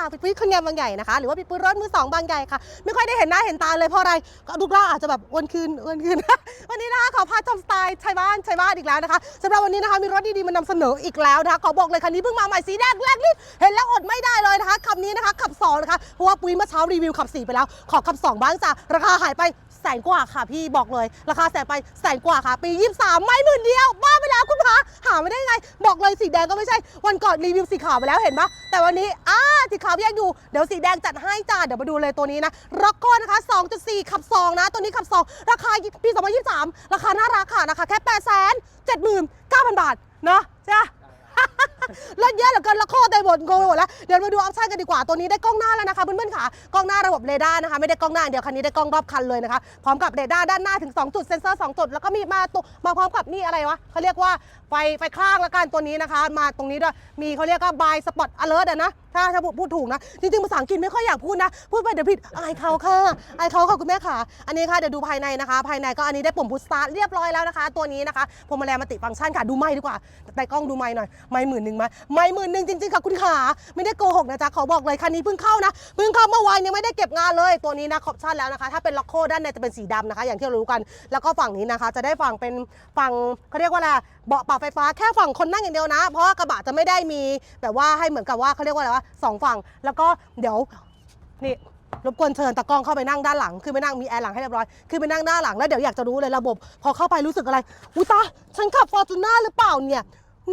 ค่ะพี่ปุ้ยคนงานบางใหญ่นะคะ หรือว่าพี่ปุ้ยรถมือสองบางใหญ่ค่ะ ไม่ค่อยได้เห็นหน้าเห็นตาเลยเพราะอะไรก็ลูกล่าอาจจะแบบอ้วนขึ้นอ้วนขึ้น วันนี้นะคะขอพาชมสไตล์ชายบ้านชายบ้านอีกแล้วนะคะสำหรับวันนี้นะคะมีรถดีๆมานำเสนออีกแล้วนะคะขอบอกเลยคันนี้เพิ่งมาใหม่สีแดงแรกนิดเห็นแล้วอดไม่ได้เลยนะคะขับนี้นะคะขับสองนะคะเพราะว่าปุ้ยเมื่อเช้ารีวิวขับสี่ไปแล้ว ขอขับสองบ้างจ้ะราคาหายไป แสนกว่าค่ะพี่บอกเลย ราคาแสนไปแสนกว่าค่ะ ปี 23 ไม่หมื่นเดียว บ้าไปแล้วคุณคะหาไม่ได้ไง บอกเลยสีแดงก็ไม่ใช่ วันก่อนรีวิวสีขาวไปแล้วเห็นปะแต่วันนี้อ่าสีขาวยังอยู่ เดี๋ยวสีแดงจัดให้จ้า เดี๋ยวมาดูเลยตัวนี้นะร็อกโก้นะคะ 2.4 ขับ 2 นะ ตัวนี้ขับ 2 ราคาปี 2023 ราคาน่ารักค่ะนะคะแค่8 7 9 0 0 0 บาทเนาะใช่ เล่นเยอะเหลือเกินละโคตรได้หมดงงไปหมดแล้วเดี๋ยวมาดูออปชั่นกันดีกว่าตัวนี้ได้กล้องหน้าแล้วนะคะเพื่อนๆค่ะกล้องหน้าระบบเรดาร์นะคะไม่ได้กล้องหน้าเดียวคันนี้ได้กล้องรอบคันเลยนะคะพร้อมกับเรดาร์ด้านหน้าถึง 2 จุดเซ็นเซอร์ 2 จุด แล้วก็มีมาตุมาพร้อมกับนี่อะไรวะเขาเรียกว่าไฟไฟข้างละกันตัวนี้นะคะ มาตรงนี้ด้วยมีเขาเรียกว่าบายสปอตอเลอร์นะถ้าถ้าพูดถูกนะ จริงๆภาษาอังกฤษไม่ค่อยอยากพูดนะ พูดไปเดี๋ยวผิดอายเขาค่ะอายเขาค่ะคุณแม่ค่ะ อันนี้ค่ะเดี๋ยวดูภายในนะคะ ภายในก็อันนี้ได้ปุ่มพุชสตาร์ทเรียบร้อยแล้วนะคะ ตัวนี้นะคะพวงมาลัยมัติฟังก์ชันค่ะดูไม้ดีกว่า แต่กล้องดูไม้หน่อย ไม้หมื่นหนึ่งไหมไม้หมื่นหนึ่งจริงๆค่ะคุณขาไม่ได้โกหกนะจ๊ะขอบอกเลยคันนี้เพิ่งเข้านะเพิ่งเข้าเมื่อวานยังไม่ได้เก็บงานเลยตัวนี้นะครบชั่นแล้วนะคะ ถ้าเป็นล็อกโคด้านในจะเป็นสีดำนะคะ อย่างที่เรารู้กัน แล้วก็ฝั่งนี้นะคะ จะได้ฝั่งเป็นฝั่งเขาเรียกว่าอะไรเบาะปรับไฟฟ้าแค่ฝั่งคนนั่งอย่างเดียวนะ เพราะกระบะจะไม่ได้มีแบบว่าให้เหมือนกับว่าเขาเรียกว่าอะไรวะสองฝั่ง แล้วก็เดี๋ยวนี่รบกวนเชิญตะกล้องเข้าไปนั่งด้านหลัง คือไปนั่งมีแอร์หลังให้เรียบร้อย คือไปนั่งด้านหลังแล้วเดี๋ยวอยากจะรู้เลยระบบ พอเข้าไปรู้สึกอะไร อุ้ยตา ฉันขับฟอร์จูน่าหรือเปล่าเนี่ย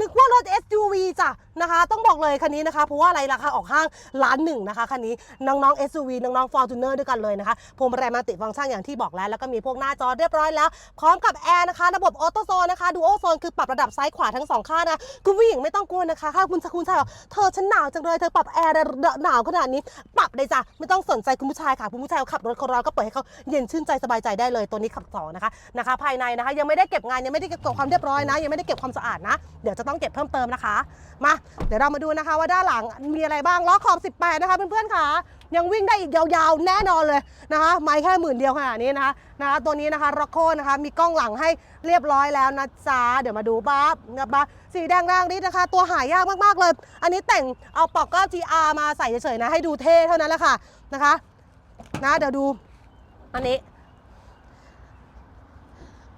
นึกว่ารถ SUV จ้ะนะคะ ต้องบอกเลยคันนี้นะคะ เพราะว่าอะไรราคาออกห้างล้านหนึ่งนะคะคันนี้น้องๆ SUV น้องๆ Fortuner ด้วยกันเลยนะคะพวงมาลัยมัลติฟังก์ชันอย่างที่บอกแล้วแล้วก็มีพวกหน้าจอเรียบร้อยแล้ว พร้อมกับแอร์นะคะ ระบบออโต้โซนนะคะดูโอโซนคือปรับระดับซ้ายขวาทั้งสองข้างนะคุณผู้หญิงไม่ต้องกลัวนะคะถ้าคุณคุณชายบอกเธอฉันหนาวจังเลยเธอปรับแอร์หนาวขนาดนี้ ปรับเลยจ้ะไม่ต้องสนใจคุณผู้ชายค่ะคุณผู้ชายเขาขับรถเขาร้อนก็เปิดให้เขาเย็นชื่นใจสบายใจได้เลยตัวนี้ขับสองนะคะนะคะ ภายในนะคะ ยังไม่ได้เก็บงานยังไม่ได้เก็บความเรียบร้อยนะ ยังไม่ได้เก็บความสะอาดนะเดี๋ยวจะต้องเก็บเพิ่มเติมนะคะ มา เดี๋ยวเรามาดูนะคะว่าด้านหลังมีอะไรบ้างล้อขอบ 18 นะคะเพื่อนๆค่ะยังวิ่งได้อีกยาวๆ แน่นอนเลยนะคะไม่แค่หมื่นเดียวขนาดนี้นะคะนะคะตัวนี้นะคะร็อกโคนะคะ มีกล้องหลังให้เรียบร้อยแล้วนะจ๊ะเดี๋ยวมาดูบ้าบบ้าสีแดงร่างนี้นะคะ ตัวหายากมากๆเลย อันนี้แต่งเอาปอกก็ GR มาใส่เฉยๆนะให้ดูเท่เท่านั้นแหละค่ะนะคะนะเดี๋ยวดูอันนี้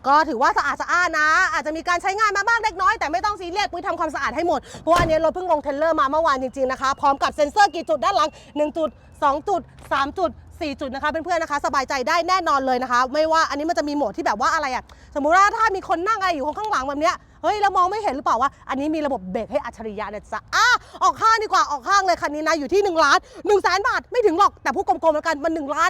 ก็ถือว่าสะอาดสะอานนะ อาจจะมีการใช้งานมาบ้างเล็กน้อยแต่ไม่ต้องซีเรียสปุ้ยทำความสะอาดให้หมด เพราะว่าอันนี้รถเพิ่งลงเทรลเลอร์มาเมื่อวานจริงๆนะคะ พร้อมกับเซ็นเซอร์กี่จุดด้านหลัง 1 จุด 2 จุด 3 จุด 4 จุดนะคะเพื่อนๆนะคะ สบายใจได้แน่นอนเลยนะคะ ไม่ว่าอันนี้มันจะมีโหมดที่แบบว่าอะไรอะสมมุติว่าถ้ามีคนนั่งอะไรอยู่ข้างหลังแบบเนี้ยเฮ้ยเรามองไม่เห็นหรือเปล่าว่าอันนี้มีระบบเบรกให้อัจฉริยะนะจ๊ะอะออกข้างดีกว่าออกข้างเลยคันนี้นะอยู่ที่1ล้าน1แสนบาทไม่ถึงหรอกแต่พูดกลมๆแล้วกันมัน1ล้าน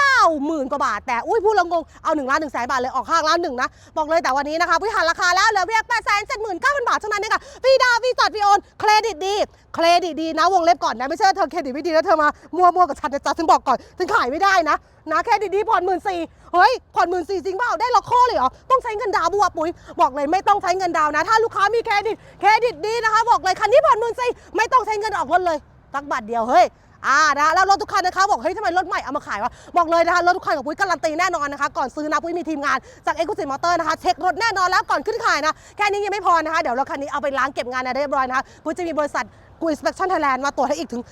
9 0,000กว่าบาท แต่อุ้ยพูดลงงงเอา1ล้าน1แสนบาทเลยออกข้างล้านหนึ่งนะ บอกเลยแต่วันนี้นะคะพี่หันราคาแล้วเหลือเพียง8 7 9 0 0 0 บาทเท่านั้นเองค่ะฟรีดาวน์ฟรีจัดฟรีโอนเครดิตดีเครดิตดีนะวงเล็บก่อนนะไม่ใช่ว่าเธอเครดิตไม่ดีแล้วเธอมามัวมัวกับฉันนะจ๊ะฉันบอกก่อนฉันขายไม่ได้นะนะเครดิตดีผ่อนหมื่นสี่เฮ้ยผ่อนหมื่นสี่จริงเปล่าได้ล็อกโคเลยเหรอต้องใช้เงินดาวบัวปุ๋ยบอกเลยไม่ต้องใช้เงินดาวน์นะ ถ้าลูกค้ามีเครดิตเครดิตดีนะคะ บอกเลยคันนี้ผ่อนหมื่นสี่ไม่ต้องใช้เงินออกรถเลยสักบาทเดียวเฮ้ย อ่านะแล้วรถทุกคันนะคะบอกเฮ้ยทำไมรถใหม่เอามาขายวะบอกเลยนะคะรถทุกคันของปุ้ยการันตีแน่นอนนะคะก่อนซื้อนะปุ้ยมีทีมงานจากเอ็กซ์คูซีมอเตอร์นะคะเช็ครถแน่นอนแล้วก่อนขึ้นขายนะแค่นี้ยังไม่พอนะคะเดี๋ยวรถคันนี้เอาไปล้างเก็บงานนะเรียบร้อยนะคะปุ้ยจะมีบริษัทกูอินสเปคชั่นไทยแลนด์มาตรวจให้อีกถึง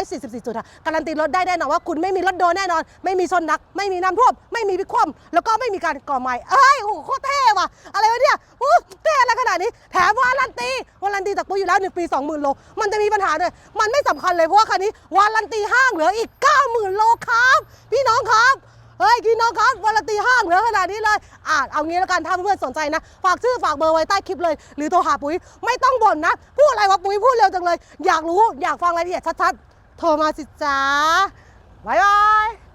344 จุดค่ะการันตีรถได้แน่นอนว่าคุณไม่มีรถโดนแน่นอน ไม่มีชนนัก ไม่มีน้ำท่วม ไม่มีพิคว่ำแล้วก็ไม่มีการก่อไหม้เอ้ยโอ้โหโคตรเท่ว่ะ อะไรวะเนี่ยอู้เท่อะไรขนาดนี้ แถมวารันตี นตีจากปุ้ยอยู่แล้ว 1 ปี 20,000 โล มันจะมีปัญหาเลยมันไม่สำคัญเลย เพราะว่าคันนี้วารันตีห้างเหลืออีก 90,000 โลครับ พี่น้องครับเฮ้ยพี่น้องครับวารันตีห้างเหลือขนาดนี้เลยอ่าเอางี้แล้วกันถ้าเพื่อนสนใจนะ ฝากชื่อฝากเบอร์ไว้ใต้คลิปเลย หรือโทรหาปุ๋ยไม่ต้องบ่นนะ พูดอะไรวะปุ๋ยพูดเร็วจังเลย อยากรู้อยากฟังรายละเอียดชัดๆ โทรมาสิจ้าบ๊ายบาย